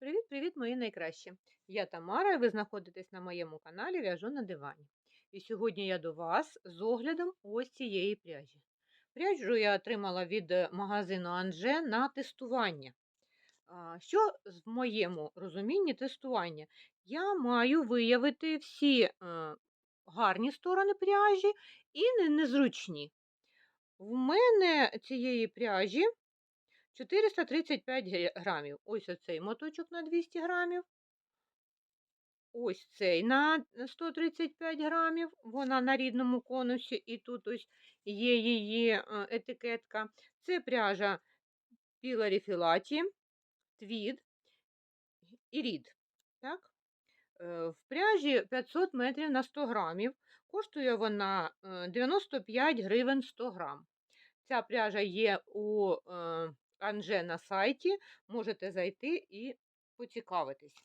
Привіт-привіт, мої найкращі! Я Тамара, і ви знаходитесь на моєму каналі В'яжу на дивані. І сьогодні я до вас з оглядом ось цієї пряжі. Пряжу я отримала від е, магазину Анже на тестування. Що в моєму розумінні тестування? Я маю виявити всі е, гарні сторони пряжі і не- незручні. В мене цієї пряжі 435 грамів. Ось оцей моточок на 200 грамів. Ось цей на 135 грамів. Вона на рідному конусі, і тут ось є її е, етикетка. Це пряжа Піларі Філаті, Твід і Рід. Так? Е, В пряжі 500 метрів на 100 грамів. Коштує вона е, 95 гривень 100 грам. Ця пряжа є у е, Анже на сайті. Можете зайти і поцікавитись.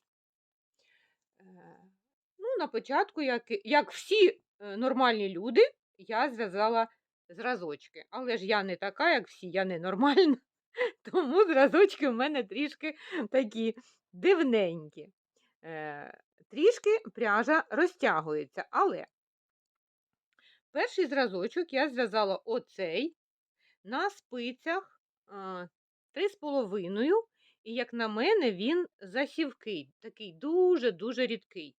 Е, Ну, на початку, як, як всі е, нормальні люди, я зв'язала зразочки. Але ж я не така, як всі, я не нормальна, тому зразочки в мене трішки такі дивненькі. Е, Трішки пряжа розтягується, але перший зразочок я зв'язала оцей на спицях а, 3,5, і, як на мене, він засівкий, такий дуже-дуже рідкий.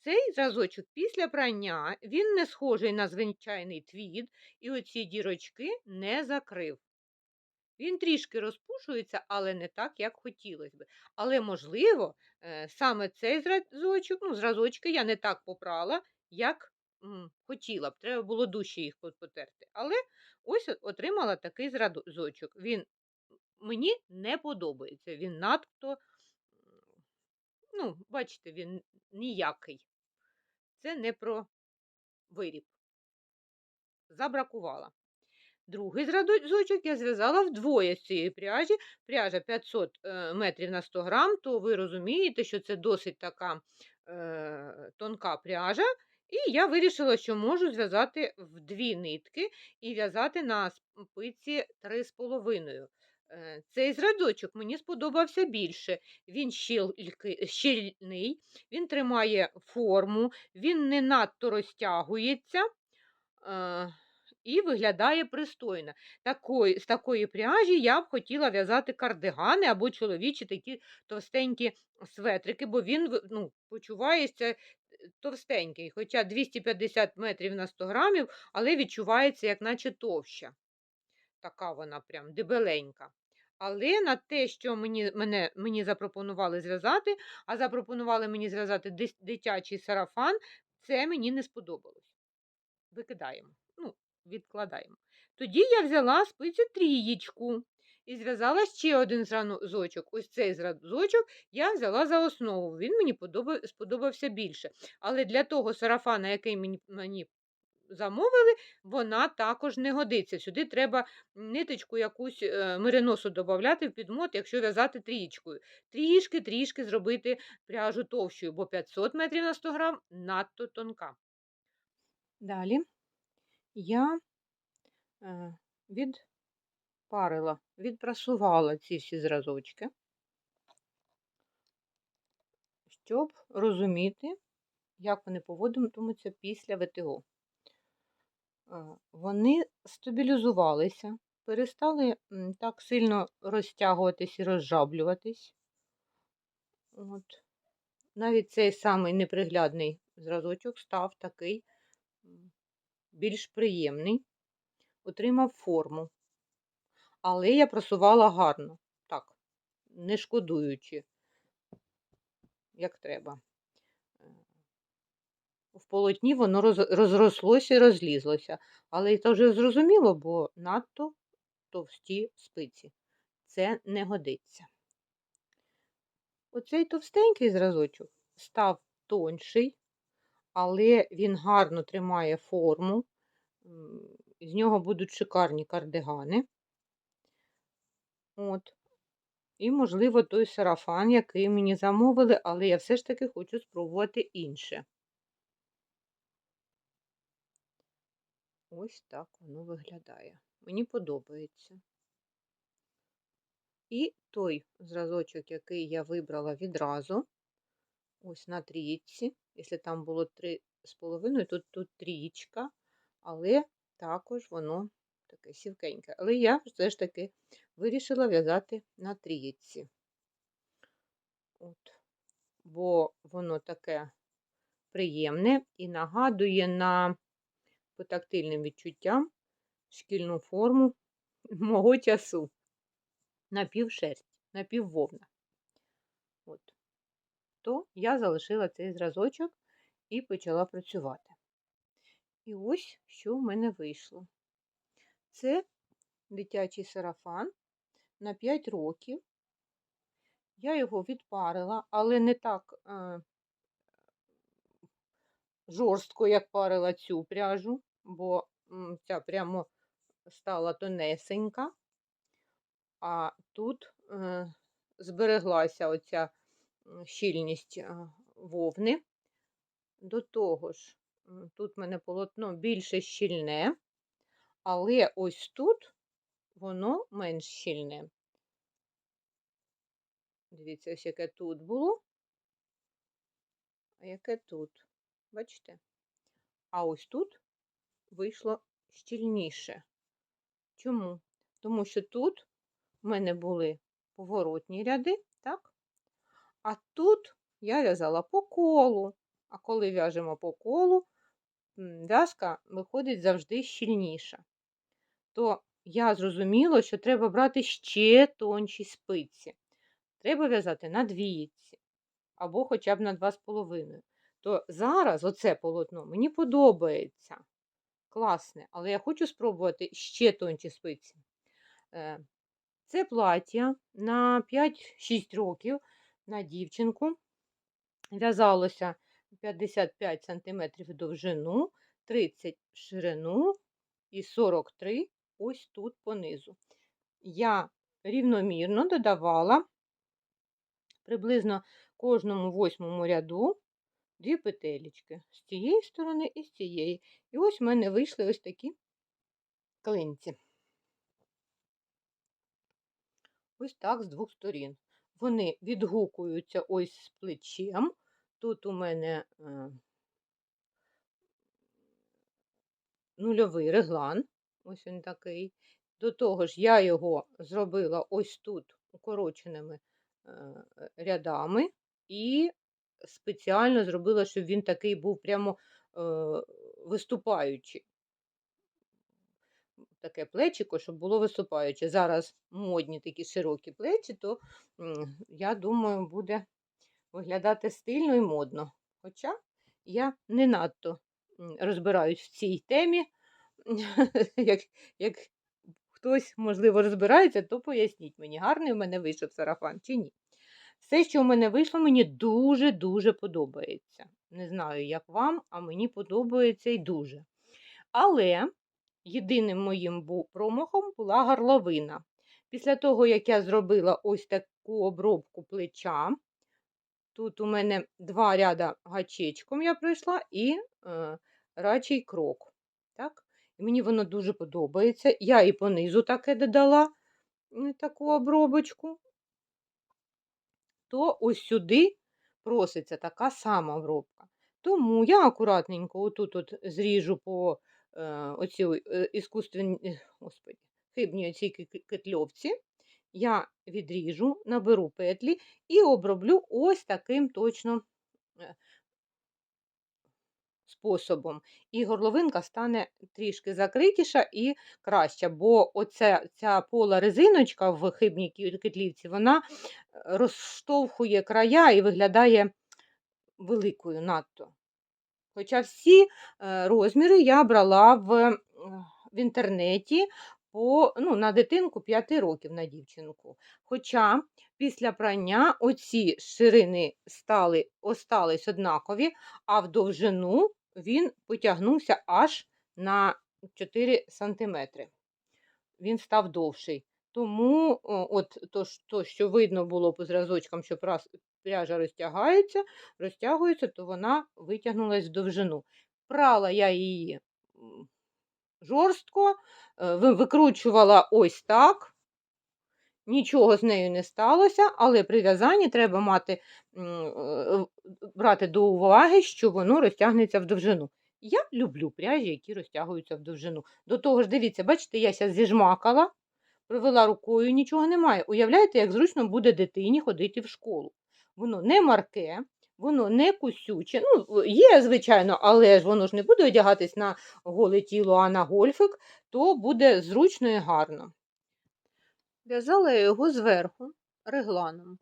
Цей зразочок після прання він не схожий на звичайний твід, і оці дірочки не закрив. Він трішки розпушується, але не так, як хотілося би. Але, можливо, е, саме цей зразочок, ну, зразочки я не так попрала, як хотіла б. Треба було дужче їх потерти. Але ось отримала такий зразочок. Він мені не подобається. Він надто, ну, бачите, він ніякий. Це не про виріб. Забракувала. Другий зразочок я зв'язала вдвоє з цієї пряжі. Пряжа 500 е, метрів на 100 грам, то ви розумієте, що це досить така е, тонка пряжа. І я вирішила, що можу зв'язати в дві нитки і в'язати на спиці 3,5. Е, Цей зразочок мені сподобався більше. Він щільний, він тримає форму, він не надто розтягується. е, і виглядає пристойно. Такої, з такої пряжі я б хотіла в'язати кардигани або чоловічі такі товстенькі светрики, бо він ну, почувається е, товстенький, хоча 250 метрів на 100 грамів, але відчувається, як наче товща. Така вона прям дебеленька. Але на те, що мені, мене, мені запропонували зв'язати, а запропонували мені зв'язати дитячий сарафан, це мені не сподобалось. Викидаємо. Ну, відкладаємо. Тоді я взяла спицю трієчку і зв'язала ще один зразочок. Ось цей зразочок я взяла за основу. Він мені сподобався більше. Але для того сарафана, який мені замовили, вона також не годиться. Сюди треба ниточку якусь е, мериносу додати в підмот, якщо в'язати трієчкою. Трішки-трішки зробити пряжу товщою, бо 500 метрів на 100 грам надто тонка. Далі я е, відпарила, відпрасувала ці всі зразочки, щоб розуміти, як вони поводитимуться після ВТО. Вони стабілізувалися, перестали так сильно розтягуватись і розжаблюватись. От. Навіть цей самий неприглядний зразочок став такий більш приємний, отримав форму. Але я просувала гарно, так, не шкодуючи, як треба. Полотні воно роз- розрослося і розлізлося. Але це вже зрозуміло, бо надто товсті спиці. Це не годиться. Оцей товстенький зразочок став тонший, але він гарно тримає форму. З нього будуть шикарні кардигани. От. І, можливо, той сарафан, який мені замовили, але я все ж таки хочу спробувати інше. Ось так воно виглядає. Мені подобається. І той зразочок, який я вибрала відразу, ось на трієчці, якщо там було три з половиною, тут тут трієчка, але також воно таке сівкеньке. Але я все ж таки вирішила в'язати на трієчці. От. Бо воно таке приємне і нагадує на по тактильним відчуттям шкільну форму мого часу. Напівшерсть, напіввовна. От. То я залишила цей зразочок і почала працювати. І ось що в мене вийшло. Це дитячий сарафан на 5 років. Я його відпарила, але не так е, жорстко, як парила цю пряжу, бо ця прямо стала тонесенька, а тут е, збереглася оця щільність е, вовни. До того ж, тут в мене полотно більше щільне, але ось тут воно менш щільне. Дивіться, ось яке тут було, а яке тут. Бачите? А ось тут вийшло щільніше. Чому? Тому що тут в мене були поворотні ряди, так? А тут я в'язала по колу. А коли в'яжемо по колу, в'язка виходить завжди щільніша. То я зрозуміла, що треба брати ще тонші спиці. Треба в'язати на двійці або хоча б на два з половиною. То зараз оце полотно мені подобається. Класне, але я хочу спробувати ще тонші спиці. Е, Це плаття на 5-6 років на дівчинку. В'язалося 55 см довжину, 30 в ширину і 43 ось тут понизу. Я рівномірно додавала приблизно кожному восьмому ряду дві петелечки з цієї сторони і з цієї. І ось в мене вийшли ось такі клинці. Ось так з двох сторін. Вони відгукуються ось з плечем. Тут у мене е, нульовий реглан, ось він такий. До того ж, я його зробила ось тут укороченими е, рядами і спеціально зробила, щоб він такий був прямо е, виступаючий. Таке плечико, щоб було виступаюче. Зараз модні такі широкі плечі, то я думаю, буде виглядати стильно і модно. Хоча я не надто розбираюсь в цій темі. як, як хтось, можливо, розбирається, то поясніть мені, гарний в мене вийшов сарафан чи ні. Все, що в мене вийшло, мені дуже-дуже подобається. Не знаю, як вам, а мені подобається і дуже. Але єдиним моїм промахом була горловина. Після того, як я зробила ось таку обробку плеча, тут у мене два ряда гачечком я пройшла і е, рачий крок. Так? І мені воно дуже подобається. Я і понизу таке додала таку обробочку то ось сюди проситься така сама обробка. Тому я акуратненько отут от зріжу по е, оці е, іскусственні, господи, хибні оцій кетльовці, я відріжу, наберу петлі і оброблю ось таким точно е, способом. І горловинка стане трішки закритіша і краща, бо оця ця пола резиночка в хибній кетлівці, вона е, розштовхує края і виглядає великою надто. Хоча всі е, розміри я брала в в інтернеті по, ну, на дитинку 5 років на дівчинку. Хоча після прання оці ширини стали, остались однакові, а в довжину він потягнувся аж на 4 см. Він став довший. Тому от то, то, що видно було по зразочкам, що пряжа розтягається, розтягується, то вона витягнулась в довжину. Прала я її жорстко, е, викручувала ось так. Нічого з нею не сталося, але при в'язанні треба мати, е, брати до уваги, що воно розтягнеться в довжину. Я люблю пряжі, які розтягуються в довжину. До того ж, дивіться, бачите, я зараз зіжмакала, провела рукою, нічого немає. Уявляєте, як зручно буде дитині ходити в школу. Воно не марке, воно не кусюче. Ну, є, звичайно, але ж воно ж не буде одягатись на голе тіло, а на гольфик, то буде зручно і гарно. В'язала я його зверху регланом.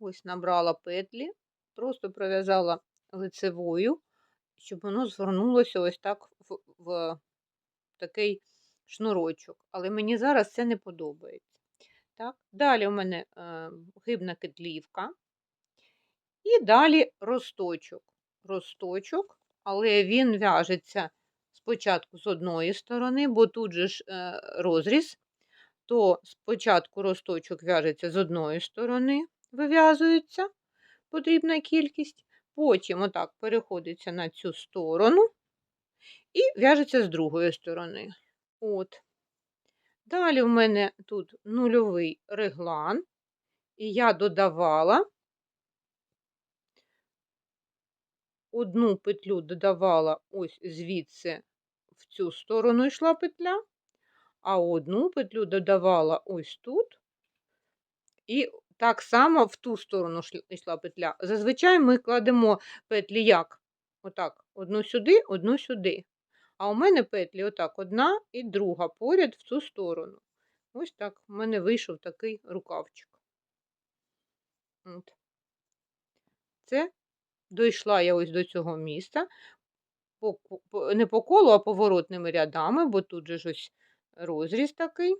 Ось набрала петлі, просто пров'язала лицевою, щоб воно звернулося ось так в, в такий шнурочок. Але мені зараз це не подобається. Так? Далі у мене е, гибна кетлівка. І далі росточок. Росточок, але він в'яжеться спочатку з одної сторони, бо тут же ж е, розріз, то спочатку росточок в'яжеться з одної сторони, вив'язується потрібна кількість, потім отак переходиться на цю сторону і в'яжеться з другої сторони. От. Далі в мене тут нульовий реглан, і я додавала одну петлю додавала ось звідси в цю сторону йшла петля, а одну петлю додавала ось тут, і так само в ту сторону йшла петля. Зазвичай ми кладемо петлі як? Отак, одну сюди, одну сюди. А у мене петлі отак одна і друга поряд в цю сторону. Ось так в мене вийшов такий рукавчик. От. Це дійшла я ось до цього міста, не по колу, а поворотними рядами, бо тут же ж ось розріз такий.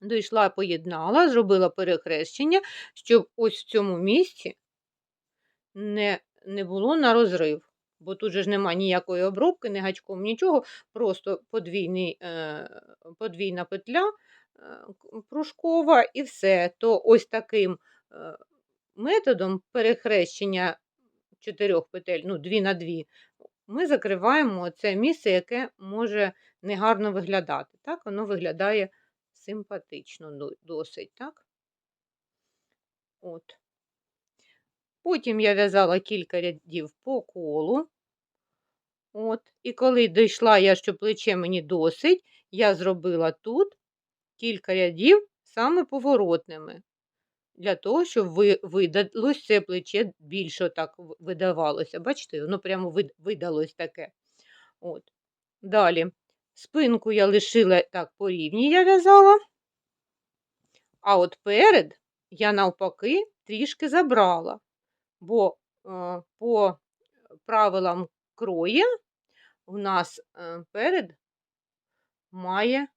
Дійшла, поєднала, зробила перехрещення, щоб ось в цьому місці не не було на розрив. Бо тут же ж немає ніякої обробки, не гачком, нічого, просто подвійний, е, подвійна петля е, пружкова і все. То ось таким е, методом перехрещення чотирьох петель, ну, дві на дві, ми закриваємо це місце, яке може негарно виглядати. Так, воно виглядає симпатично досить, так? От. Потім я в'язала кілька рядів по колу. От. І коли дійшла я, що плече мені досить, я зробила тут кілька рядів саме поворотними для того, щоб видалось це плече більше так видавалося. Бачите, воно прямо видалось таке. От. Далі спинку я лишила так по рівні я в'язала, а от перед я навпаки трішки забрала, бо е, по правилам кроя у нас е, перед має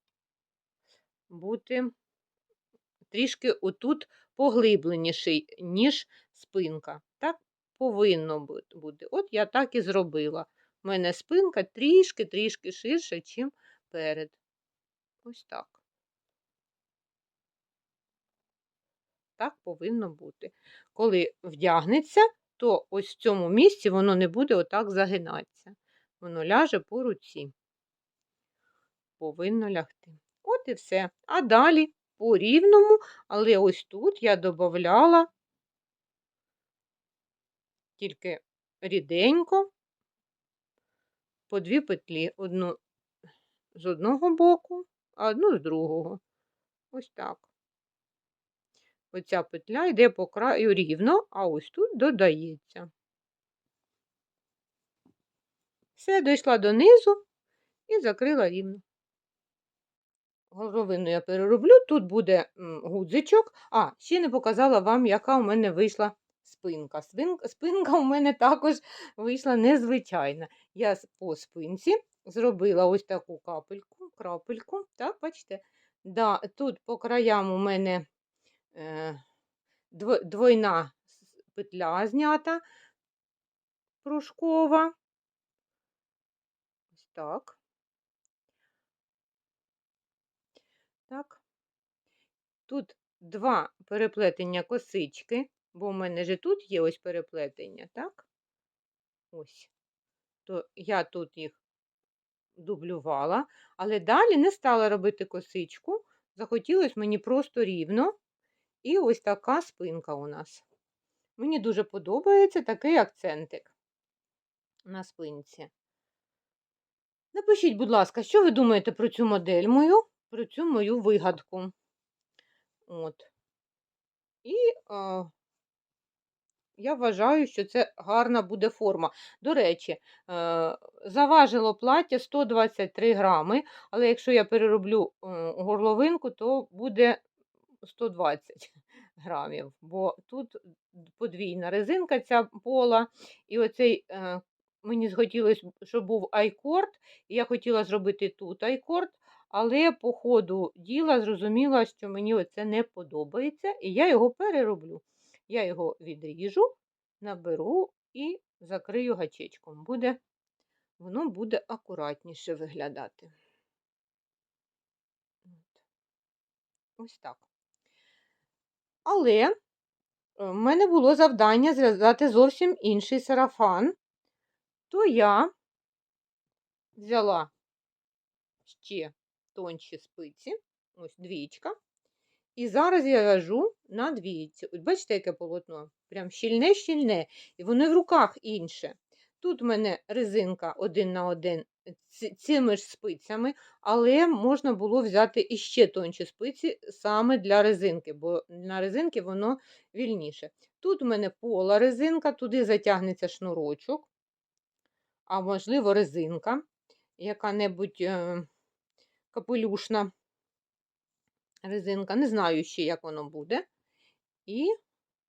бути трішки отут поглибленіший, ніж спинка. Так повинно бути. От я так і зробила. У мене спинка трішки-трішки ширша, ніж перед. Ось так. Так повинно бути. Коли вдягнеться, то ось в цьому місці воно не буде отак загинатися. Воно ляже по руці. Повинно лягти. От і все. А далі по рівному, але ось тут я додавала тільки ріденько по дві петлі, одну з одного боку, а одну з другого. Ось так. Оця петля йде по краю рівно, а ось тут додається. Все, дійшла донизу і закрила рівно. Горловину я перероблю, тут буде гудзичок. А, ще не показала вам, яка у мене вийшла спинка. Спинка, у мене також вийшла незвичайна. Я по спинці зробила ось таку капельку, крапельку. Так, бачите? Да, Тут по краям у мене е, двойна петля знята пружкова. Ось так. Так. Тут два переплетення косички, бо в мене же тут є ось переплетення, так? Ось. То я тут їх дублювала, але далі не стала робити косичку, захотілось мені просто рівно. І ось така спинка у нас. Мені дуже подобається такий акцентик на спинці. Напишіть, будь ласка, що ви думаєте про цю модель мою, про цю мою вигадку. От. І я вважаю, що це гарна буде форма. До речі, е, заважило плаття 123 грами, але якщо я перероблю е, горловинку, то буде 120 грамів, бо тут подвійна резинка ця пола, і оцей е, мені захотілося, щоб був айкорд, і я хотіла зробити тут айкорд, але по ходу діла зрозуміла, що мені оце не подобається, і я його перероблю. Я його відріжу, наберу і закрию гачечком. Буде, Воно буде акуратніше виглядати. Ось так. Але в мене було завдання зв'язати зовсім інший сарафан, то я взяла ще тонші спиці, ось двічка, і зараз я вяжу на двійці. Ось бачите, яке полотно? Прям щільне-щільне, і воно в руках інше. Тут в мене резинка один на один цими ж спицями, але можна було взяти іще тонші спиці саме для резинки, бо на резинки воно вільніше. Тут у мене пола резинка, туди затягнеться шнурочок, а можливо, резинка, яка-небудь е, капелюшна резинка. Не знаю ще, як воно буде. І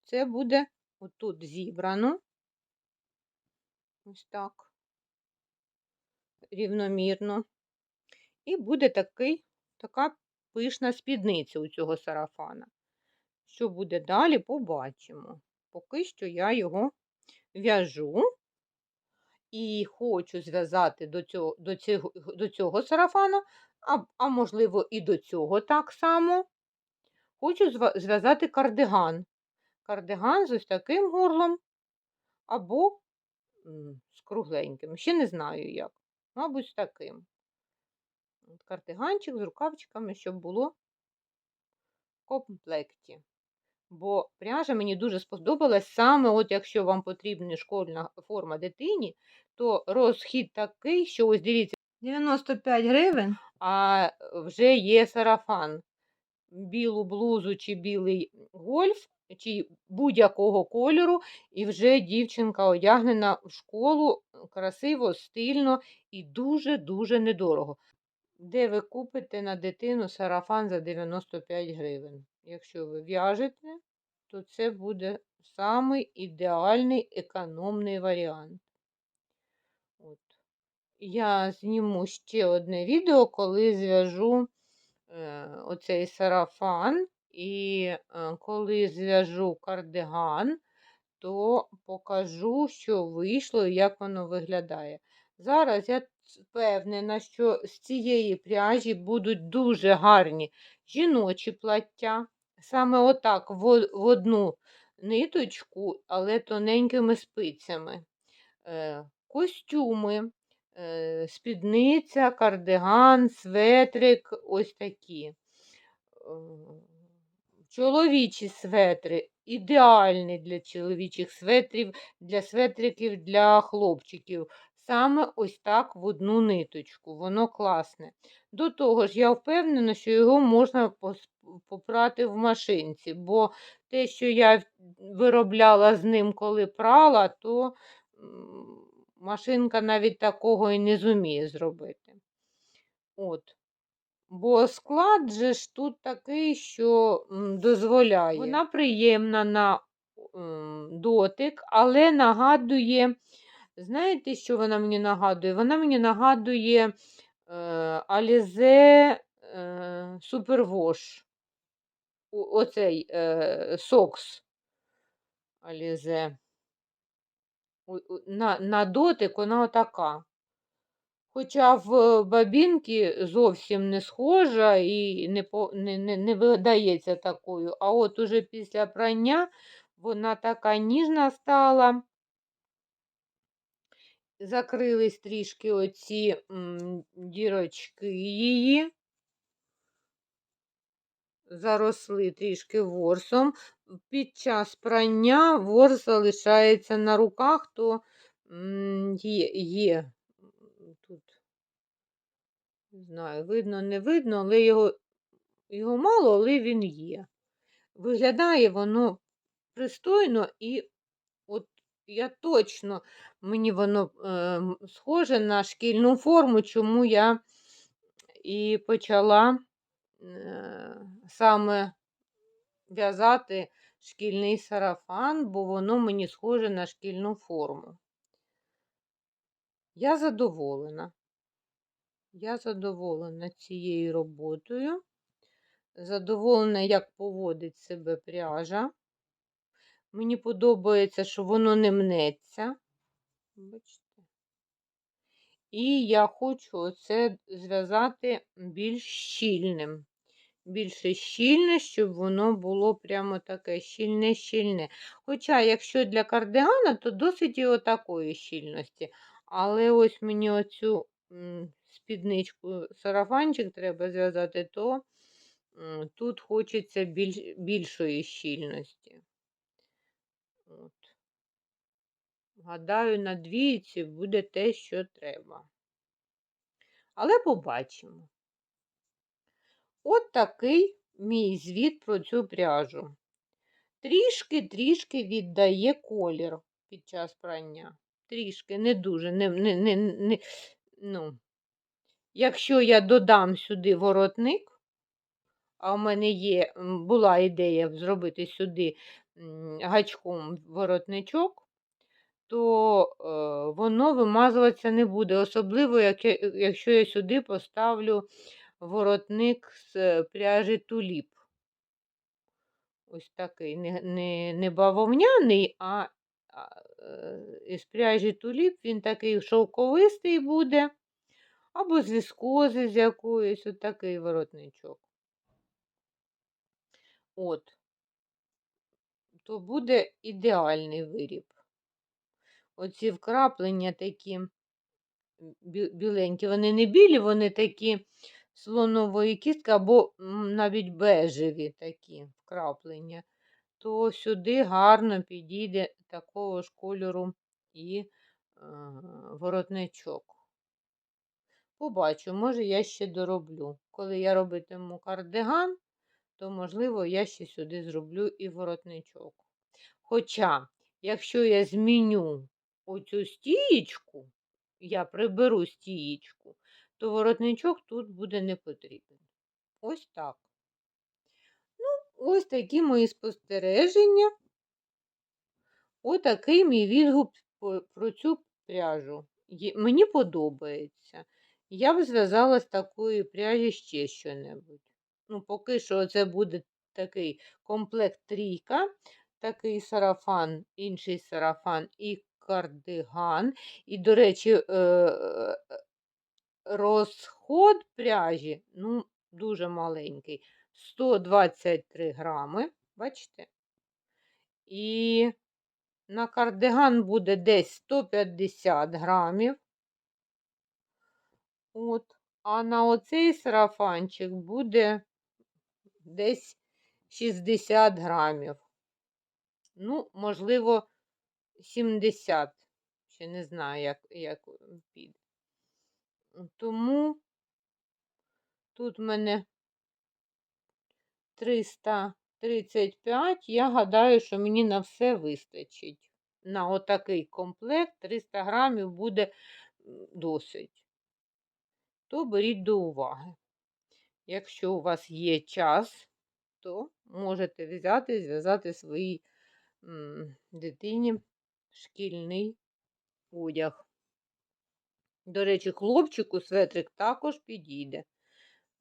це буде отут зібрано. Ось так рівномірно. І буде такий, така пишна спідниця у цього сарафана. Що буде далі, побачимо. Поки що я його в'яжу і хочу зв'язати до цього до цього, до цього сарафана, а, а можливо, і до цього так само. Хочу зв'язати кардиган. Кардиган з ось таким горлом або з кругленьким. Ще не знаю як. Мабуть, з таким. От Картиганчик з рукавчиками, щоб було в комплекті. Бо пряжа мені дуже сподобалась саме, от якщо вам потрібна школьна форма дитині, то розхід такий, що ось дивіться, 95 гривень, а вже є сарафан. Білу блузу чи білий гольф чи будь-якого кольору, і вже дівчинка одягнена в школу красиво, стильно і дуже-дуже недорого. Де ви купите на дитину сарафан за 95 гривень. Якщо ви в'яжете, то це буде самий ідеальний економний варіант. Я зніму ще одне відео, коли зв'яжу е, оцей сарафан і е, коли зв'яжу кардиган, то покажу, що вийшло і як воно виглядає. Зараз я впевнена, що з цієї пряжі будуть дуже гарні жіночі плаття. Саме отак в одну ниточку, але тоненькими спицями. Е, костюми, спідниця, кардиган, светрик ось такі. Чоловічі светри ідеальні для чоловічих светрів, для светриків для хлопчиків. Саме ось так в одну ниточку. Воно класне. До того ж, я впевнена, що його можна попрати в машинці, бо те, що я виробляла з ним, коли прала, то машинка навіть такого і не зуміє зробити. От. Бо склад же ж тут такий, що дозволяє. Вона приємна на дотик, але нагадує, знаєте, що вона мені нагадує? Вона мені нагадує е, Alize е, Superwash. Оцей е, сокс Alize. На, на дотик вона отака. Хоча в бабінки зовсім не схожа і не не, не, не видається такою. А от уже після прання вона така ніжна стала. Закрились трішки оці м, дірочки її. заросли трішки ворсом. Під час прання ворс залишається на руках, то є, є. Тут, не знаю, видно, не видно, але його, його мало, але він є. Виглядає воно пристойно і от я точно, мені воно е, схоже на шкільну форму, чому я і почала е, саме в'язати шкільний сарафан, бо воно мені схоже на шкільну форму. Я задоволена. Я задоволена цією роботою. Задоволена, як поводить себе пряжа. Мені подобається, що воно не мнеться. Бачите? І я хочу це зв'язати більш щільним. Більше щільне, щоб воно було прямо таке щільне-щільне. Хоча, якщо для кардигана, то досить і отакої щільності. Але ось мені оцю спідничку сарафанчик треба зв'язати, то тут хочеться більш, більшої щільності. От. Гадаю, на двійці буде те, що треба. Але побачимо. От такий мій звіт про цю пряжу. Трішки-трішки віддає колір під час прання. Трішки, не дуже. Не, не, не, не, ну. Якщо я додам сюди воротник, а в мене є, була ідея зробити сюди гачком воротничок, то е, воно вимазуватися не буде. Особливо, як якщо я сюди поставлю воротник з е, пряжі туліп. Ось такий, не, не, не бавовняний, а, а е, із пряжі туліп він такий шовковистий буде, або з віскози з якоїсь, от такий воротничок. От, то буде ідеальний виріб. Оці вкраплення такі біленькі, вони не білі, вони такі слонової кістки, або навіть бежеві такі вкраплення, то сюди гарно підійде такого ж кольору і е, воротничок. Побачу, може, я ще дороблю. Коли я робитиму кардиган, то, можливо, я ще сюди зроблю і воротничок. Хоча, якщо я зміню оцю стієчку, я приберу стієчку, то воротничок тут буде не потрібен. Ось так. Ну, ось такі мої спостереження. Отакий мій відгук про цю пряжу. Мені подобається. Я б зв'язала з такої пряжі ще що-небудь. Ну, поки що це буде такий комплект трійка, такий сарафан, інший сарафан і кардиган. І, до речі, е, е, розход пряжі ну, дуже маленький. 123 грами, бачите? І на кардиган буде десь 150 грамів. От. А на оцей сарафанчик буде десь 60 грамів. Ну, можливо, 70. Ще не знаю, як, як піде. Тому тут в мене 335. Я гадаю, що мені на все вистачить. На отакий комплект 300 грамів буде досить. То беріть до уваги. Якщо у вас є час, то можете взяти, зв'язати своїй дитині шкільний одяг. До речі, хлопчику светрик також підійде.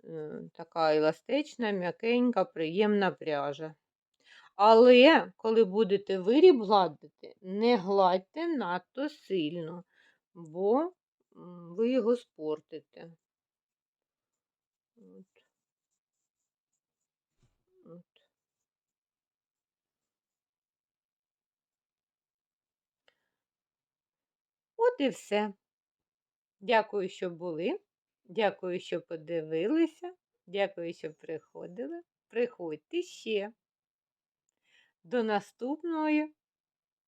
Е, Така еластична, м'якенька, приємна пряжа. Але, коли будете виріб гладити, не гладьте надто сильно, бо ви його спортите. От. От. От і все. Дякую, що були. Дякую, що подивилися. Дякую, що приходили. приходьте ще до наступної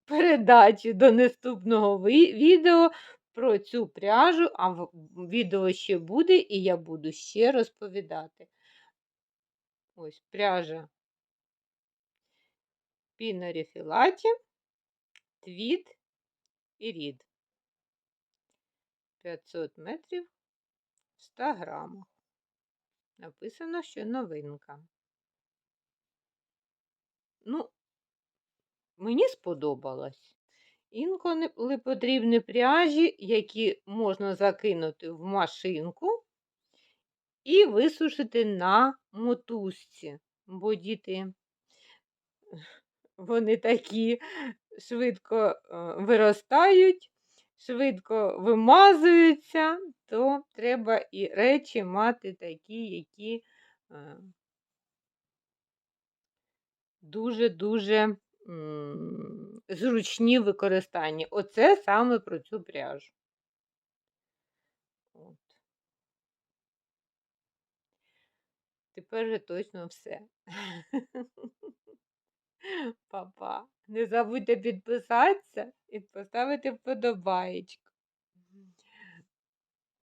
передачі, до наступного відео про цю пряжу, а відео ще буде, і я буду ще розповідати. Ось пряжа Пінарі Філаті, твіт і рід. 500 метрів в 100 грамах. Написано, що новинка. Ну, мені сподобалось. Інколи потрібні пряжі, які можна закинути в машинку і висушити на мотузці, бо діти вони такі швидко е, виростають, швидко вимазуються, то треба і речі мати такі, які е, дуже-дуже зручні в використанні. Оце саме про цю пряжу. От. Тепер же точно все. Па-па. Не забудьте підписатися і поставити вподобаєчку.